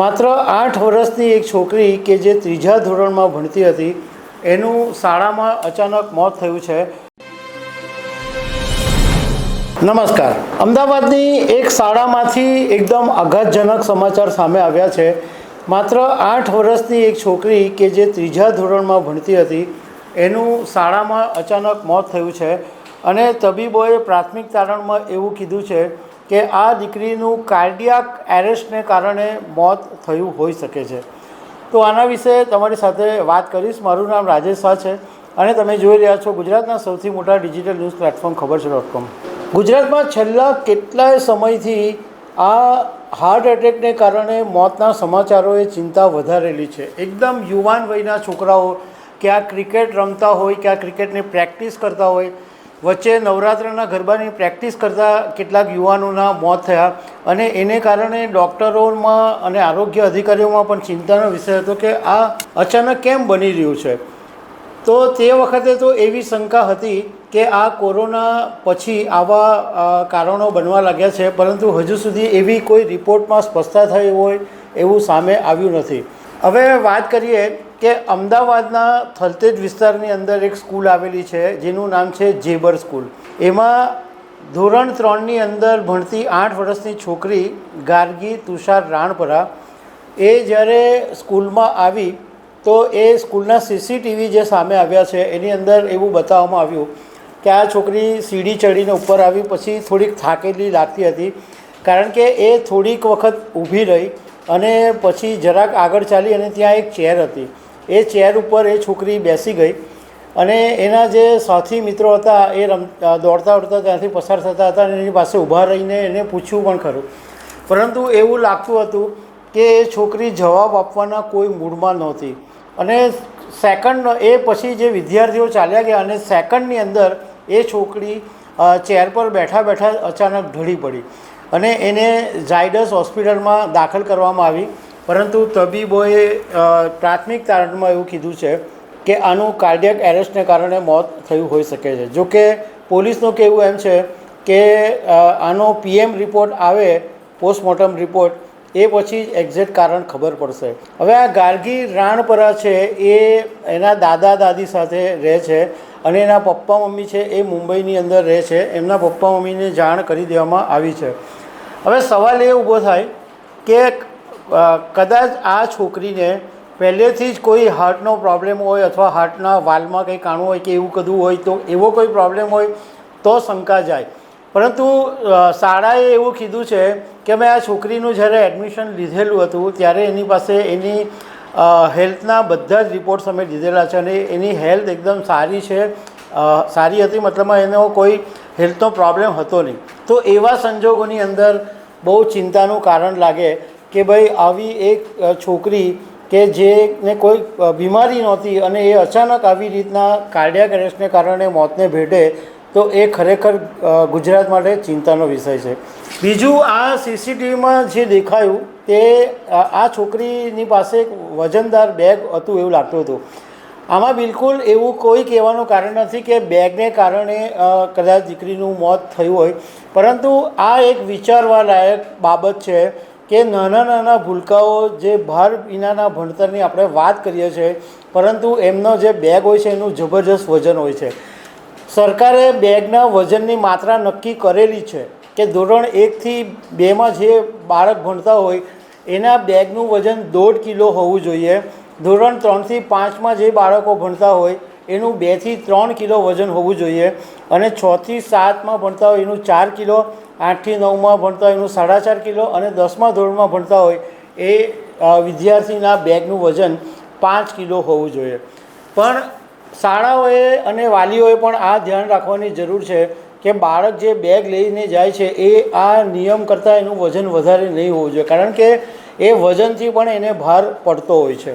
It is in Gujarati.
માત્ર આઠ વર્ષની એક છોકરી કે જે ત્રીજા ધોરણમાં ભણતી હતી, એનું શાળામાં અચાનક મોત થયું છે. નમસ્કાર. અમદાવાદની એક શાળામાંથી એકદમ આઘાતજનક સમાચાર સામે આવ્યા છે. માત્ર આઠ વર્ષની એક છોકરી કે જે ત્રીજા ધોરણમાં ભણતી હતી, એનું શાળામાં અચાનક મોત થયું છે. અને તબીબોએ પ્રાથમિક તારણમાં એવું કીધું છે કે આ દીકરીનું કાર્ડિયાક એરેસ્ટને કારણે મોત થયું હોઈ શકે છે. તો આના વિશે તમારી સાથે વાત કરીશ. મારું નામ રાજેશ શાહ છે અને તમે જોઈ રહ્યા છો ગુજરાતના સૌથી મોટા ડિજિટલ ન્યૂઝ પ્લેટફોર્મ ખબર છે ડોટ કોમ. ગુજરાતમાં છેલ્લા કેટલાય સમયથી આ હાર્ટ એટેકને કારણે મોતના સમાચારોએ ચિંતા વધારેલી છે. એકદમ યુવાન વયના છોકરાઓ કે આ ક્રિકેટ રમતા હોય, કે આ ક્રિકેટની પ્રેક્ટિસ કરતા હોય વચ્ચે નવરાત્રના ગરબાની પ્રેક્ટિસ કરતા કેટલાક યુવાનોના મોત થયા અને એને કારણે ડૉક્ટરોમાં અને આરોગ્ય અધિકારીઓમાં પણ ચિંતાનો વિષય હતો કે આ અચાનક કેમ બની રહ્યું છે. તો તે વખતે તો એવી શંકા હતી કે આ કોરોના પછી આવા કારણો બનવા લાગ્યા છે, પરંતુ હજુ સુધી એવી કોઈ રિપોર્ટમાં સ્પષ્ટતા થઈ હોય એવું સામે આવ્યું નથી. હવે વાત કરીએ કે અમદાવાદના થલતેજ વિસ્તારની અંદર એક સ્કૂલ આવેલી છે, જેનું નામ છે જેબર સ્કૂલ. એમાં ધોરણ ત્રણની અંદર ભણતી આઠ વર્ષની છોકરી ગાર્ગી તુષાર રાણપરા, એ જ્યારે સ્કૂલમાં આવી, તો એ સ્કૂલના સીસીટીવી જે સામે આવ્યા છે, એની અંદર એવું બતાવવામાં આવ્યું કે આ છોકરી સીડી ચડીને ઉપર આવી, પછી થોડીક થાકેલી લાગતી હતી. કારણ કે એ થોડીક વખત ઊભી રહી અને પછી જરાક આગળ ચાલી અને ત્યાં એક ચેર હતી. એ ચેર ઉપર એ છોકરી બેસી ગઈ અને એના જે સાથી મિત્રો હતા એ રમ દોડતા દોડતા ત્યાંથી પસાર થતા હતા અને એની પાસે ઊભા રહીને એને પૂછ્યું પણ ખરું. પરંતુ એવું લાગતું હતું કે એ છોકરી જવાબ આપવાના કોઈ મૂડમાં નહોતી. અને સેકન્ડ, એ પછી જે વિદ્યાર્થીઓ ચાલ્યા ગયા અને સેકન્ડની અંદર એ છોકરી ચેર પર બેઠા બેઠા અચાનક ઢળી પડી. અને એને ઝાયડસ હોસ્પિટલમાં દાખલ કરવામાં આવી. પરંતુ તબીબોએ પ્રાથમિક તારણમાં એવું કીધું છે કે આનું કાર્ડિયક એરેસ્ટને કારણે મોત થયું હોઈ શકે છે. જો કે પોલીસનું કહેવું એમ છે કે આનો પીએમ રિપોર્ટ આવે, પોસ્ટમોર્ટમ રિપોર્ટ, એ પછી જ એક્ઝેક્ટ કારણ ખબર પડશે. હવે આ ગાર્ગી રાણપરા છે એ એના દાદા દાદી સાથે રહે છે અને એના પપ્પા મમ્મી છે એ મુંબઈની અંદર રહે છે. એમના પપ્પા મમ્મીને જાણ કરી દેવામાં આવી છે. હવે સવાલ એ ઊભો થાય કે કદાચ આ છોકરીને પહેલેથી જ કોઈ હાર્ટનો પ્રોબ્લેમ હોય અથવા હાર્ટના વાલમાં કંઈ કાણું હોય કે એવું કદું હોય તો એવો કોઈ પ્રોબ્લેમ હોય તો શંકા જાય. પરંતુ શાળાએ એવું કીધું છે કે મેં આ છોકરીનું જ્યારે એડમિશન લીધેલું હતું ત્યારે એની પાસે એની હેલ્થના બધા જ રિપોર્ટ્સ અમે લીધેલા છે અને એની હેલ્થ એકદમ સારી છે. સારી હતી મતલબમાં એનો કોઈ હેલ્થનો પ્રોબ્લેમ હતો નહીં. તો એવા સંજોગોની અંદર બહુ ચિંતાનું કારણ લાગે કે ભાઈ આવી એક છોકરી કે જેને કોઈ બીમારી નહોતી અને એ અચાનક આવી રીતના કાર્ડિયાક એરેસ્ટને કારણે મોતને ભેટે, તો એ ખરેખર ગુજરાત માટે ચિંતાનો વિષય છે. બીજું આ સીસીટીવીમાં જે દેખાયું તે આ છોકરીની પાસે એક વજનદાર બેગ હતું એવું લાગતું હતું. આમાં બિલકુલ એવું કોઈ કહેવાનું કારણ નથી કે બેગને કારણે કદાચ દીકરીનું મોત થયું હોય. પરંતુ આ એક વિચારવા લાયક બાબત છે કે નાના નાના ભૂલકાઓ જે ભાર વિનાના ભણતરની આપણે વાત કરીએ છીએ, પરંતુ એમનો જે બેગ હોય છે એનું જબરજસ્ત વજન હોય છે. સરકારે બેગના વજનની માત્રા નક્કી કરેલી છે કે ધોરણ એકથી બેમાં જે બાળક ભણતા હોય, એના બેગનું વજન દોઢ કિલો હોવું જોઈએ. ધોરણ ત્રણથી પાંચમાં જે બાળકો ભણતા હોય એનું બેથી ત્રણ કિલો વજન હોવું જોઈએ. અને છથી સાતમાં ભણતા હોય એનું ચાર કિલો આઠથી નવમાં ભણતા હોય એનું સાડા ચાર કિલો અને દસમા ધોરણમાં ભણતા હોય એ વિદ્યાર્થીના બેગનું વજન પાંચ કિલો હોવું જોઈએ. પણ શાળાઓએ અને વાલીઓએ પણ આ ધ્યાન રાખવાની જરૂર છે કે બાળક જે બેગ લઈને જાય છે એ આ નિયમ કરતાં એનું વજન વધારે નહીં હોવું જોઈએ. કારણ કે એ વજનથી પણ એને ભાર પડતો હોય છે.